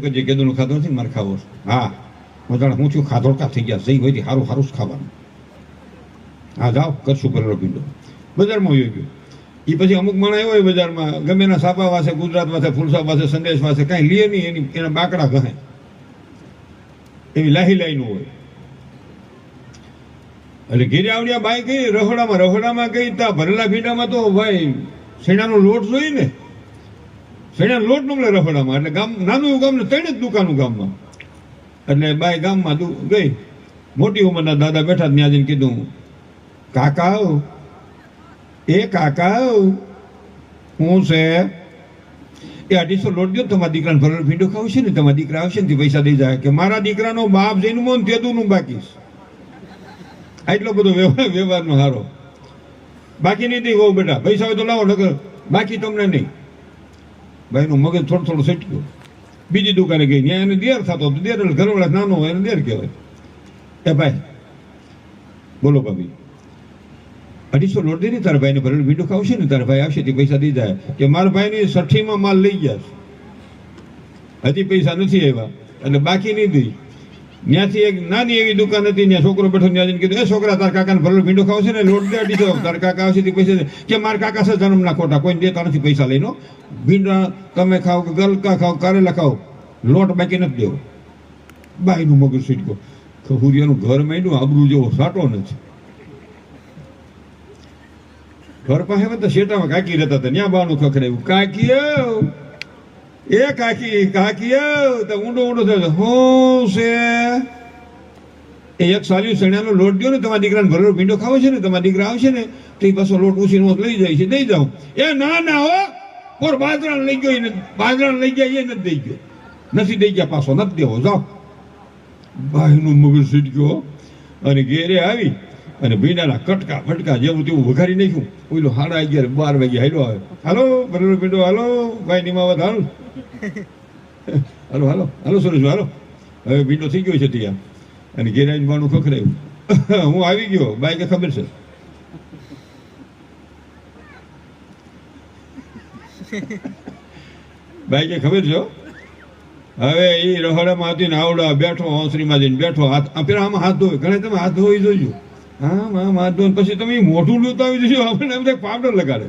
કે જે કેદુનો ખાધો નથી મારે ખાવો હા હું જાણે હું છું ખાધોડકા થઈ ગયા જઈ હોય સારું સારું ખાવાનું. હા, જાઓ, કરશું કરેલો પીંડો બજારમાં હોય ગયો. એ પછી અમુક માણસ એવો હોય બજારમાં, ગમે એના સાપા વાસે ગુજરાત વાસે ફુલસા વાસે, સંદેશ વાસે, કાંઈ લે નહીં, એની, એના બાકડા કહે એવી લાહી લાઈનું હોય. એટલે ઘેરે આવડ્યા બાઈ ગઈ, રહોડામાં રહોડામાં ગઈ ત્યાં ભરેલા ભીંડામાં તો ભાઈ, શેણાનો લોટ જોઈ ને શેણા લોટ નો રફડામાં એટલે ગામ, નાનું એવું ગામ ને ત્રણે જ દુકાનું ગામમાં. એટલે બાય ગામમાં ગઈ. મોટી ઉંમરના દાદા બેઠા ત્યાં જઈને કીધું, કાકા એ કાકા હું છે. એ અઢીસો લોટ દો તમારા દીકરાને ભરેલો ભીંડો ખાવશે ને, તમારા દીકરા આવશે ને પૈસા દઈ જાય. કે મારા દીકરાનો બાપ જઈને મોન તેદુનું બાકી આટલો બધો વ્યવહાર વ્યવહારનો હારો. બાકી નહીં દઈ હોવ બેટા. પૈસા હોય તો લાવો નગર બાકી તમને નહીં. ભાઈનું મગજ થોડું થોડું સટક્યું. બીજી દુકાને ગઈ, ત્યાં એને દેર થતો હતો. દેર ઘરવાળા નાનો હોય, એને દેર કહેવાય. એ ભાઈ, બોલો ભાભી. અઢીસો લોટ દે ને તારા ભાઈને ભરેલું મીઠું ખાવશે ને, તારા ભાઈ આવશે, તે પૈસા દઈ જાય. કે મારા ભાઈની સઠ્ઠીમાં માલ લઈ ગયા હજી પૈસા નથી આવ્યા એટલે બાકી નહીં દઈ. ત્યાંથી એક નાની એવી દુકાન હતી, ત્યાં છોકરો બેઠો ત્યાં જઈને કીધું, એ છોકરા, તાર કાકાને ભરેલો ભીંડો ખાવશે ને? લોટ દે અઢીસો તાર કાકા આવશે તે પૈસા કે મારા કાકા છે જન્મના ખોટા, કોઈ દેતા નથી પૈસા લઈનો ભીંડા તમે ખાઓ કે ગલકા ખાઓ કારેલા ખાઓ, લોટ બાકી નથી દેવો. બાઈનું મગજ સીટકો ખુરિયાનું ઘર માંડ્યું, આબરું જેવો સાટો નથી. ઘર પાસે તો શેટામાં કાકી રહેતા હતા, ત્યાં બાનું ખખડાયું. કાકી. એ કાકી કાકી. તો ઊંડો ઊંડો થયો હું છે? એ એક સાલ્યું સણિયાનો લોટ દો ને, તમારા દીકરાને ભરેલો ભીંડો ખાવો છે ને, તમારા દીકરા આવશે ને, તો એ પાછો લોટ ઉછીનો લઈ જાય છે, દઈ જાઉં. એ ના ના, હો, પોર બાજરાને લઈ ગયો, એને બાજરાને લઈ ગયા, એ નથી દઈ ગયો. નથી દઈ ગયા, પાછો નથી દેવો, જાઓ. ભાઈનું મગજ સીટ ગયો અને ઘેરે આવી અને ભીંડાના કટકા ફટકા જેવું તેવું વઘારી નાખ્યું. ઓઈલો સાડા અગિયાર બાર વાગે હાલો આવે. હાલો બરોબર ભીંડો હાલો ભાઈ નિમાવત હાલ. હાલો હાલો હાલો સુરેશ હાલો. હવે ભીંડો થઈ ગયો છે ત્યાં. અને ગેરાજ માનું બાનું ખખડાયું. હું આવી ગયો બાઈકે ખબર છે. બાઈકે ખબર છે હવે એ રહોડામાં હતી ને આવડા બેઠો હોંસરીમાં જઈને બેઠો હાથ આ પેલા આમાં હાથ ધોય ઘણા તમે હાથ ધોઈ જોજો. આમ આમ ધોઈને પછી તમે મોઢું લ્યો તો આપણને એમ થાય પાવડર લગાડે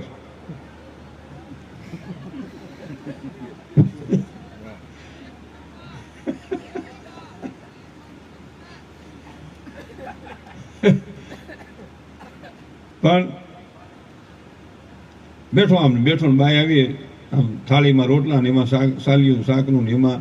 પણ બેઠો આમ, બેઠો ને આવીએ આવી આમ થાળીમાં રોટલા ને એમાં શાક સાલિયું શાકનું ને એમાં